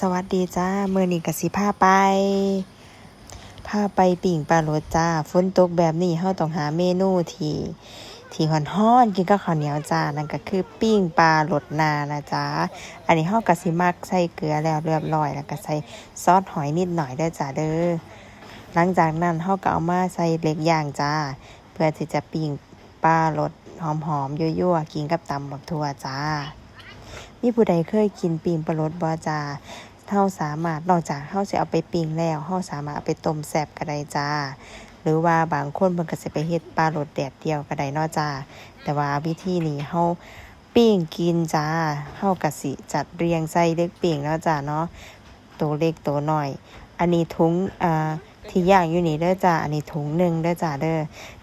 สวัสดีจ้าเมื่อนี้กสิพาไปพาไปปิ่งปลาโรดจ้าฝนตกแบบนี้เฮาต้องหาเมนูที่ที่ฮ้อนกินกับข้าวเหนียวจ้านั่นก็คือปิ้งปลาโรดนานะจ้าอันนี้เฮากสิมักใส่เกลือแล้วเรียบร้อยแล้วก็ใส่ซอสหอยนิดหน่อยเด้จ้าเด้อหลังจากนั้นเฮาก็เอามาใส่เล็กย่างจ้า เพื่อที่จะปิ้งปลาโรดหอมๆยั่วๆกินกับตำบักทั่วจ้า มีผู้ใดเคยกินปิ่งปลารสบ่จ้าเฮาสามารถนอกจากเฮาสิเอาไปปิ้งแล้วเฮาสามารถเอาไปต้มแซ่บก็ได้จ้า หรือว่าบางคนเพิ่นก็สิไปเฮ็ดปลารสแดดเดียวก็ได้นาะจ้า แต่ว่าวิธีนี้เฮาปิ้งกินจ้าเฮาก็สิจัดเรียงใส่เล็กปิ้งเนาะจ้าเนาะตัวเล็กตัวน้อย อันนี้ถุงอ่าที่ย่างอยู่นี่เด้อจ้า อันนี้ถุงหนึ่งเด้อจ้าเด้อ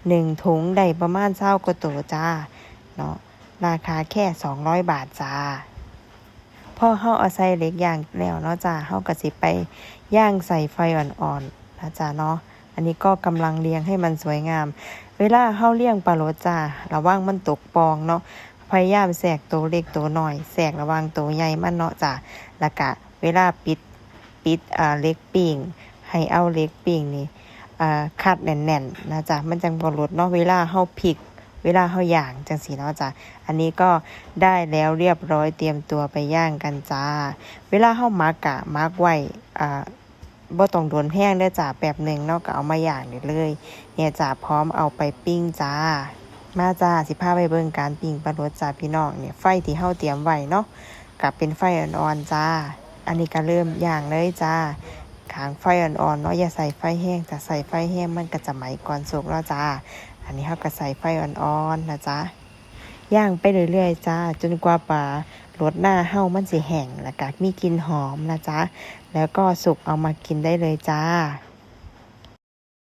หนึ่งถุงได้ประมาณ20กว่าตัวจ้า เนาะ ราคาแค่200บาทจ้า พอเฮาเอาใส่เหล็กย่างแล้วเนาะจ้าเฮาก็สิไปย่างใส่ไฟอ่อนๆนะจ้าเนาะอันนี้ก็กำลังเลี้ยงให้มันสวยงาม เวลาเฮาเลี้ยงปลาโรจ้าระวังมันตกปองเนาะพยายามแสกตัวเล็กตัวหน้อยแสกระวังตัวใหญ่มันเนาะจ้าแล้วก็เวลาปิดปิดอ่าเล็กปิ่งให้เอาเล็กปิ่งนี่อ่าคัดแน่นๆนะจ๊ะมันจังบ่หลุดเนาะเวลาเฮาพลิก เวลาเฮาย่างจังสีเนาะจ้ะอันนี้ก็ได้แล้วเรียบร้อยเตรียมตัวไปย่างกันจ้า เวลาเฮามักกะมักไว้อ่าบ่ต้องโดนแห้งเด้จ้าแป๊บหนึ่งเนาะก็เอามาย่างได้เลย เนี่ยจ้าพร้อมเอาไปปิ้งจ้า มาจ้าสิพาไปเบิ่งการปิ้งปลาโรดจ้าพี่น้องเนี่ยไฟที่เฮาเตรียมไว้เนาะกับเป็นไฟอ่อนๆจ้า อันนี้ก็เริ่มย่างเลยจ้าขางไฟอ่อนๆเนาะอย่าใส่ไฟแห้งถ้าใส่ไฟแห้งมันก็จะไหมก่อนสุกแล้วจ้า อันนี้เขาก็ใส่ไฟอ่อนๆนะจ๊ะย่างไปเรื่อยๆจ้า จนกว่าปลารสหน้าเห่ามันสิแห้งแล้วก็มีกลิ่นหอมนะจ๊ะแล้วก็สุกเอามากินได้เลยจ้า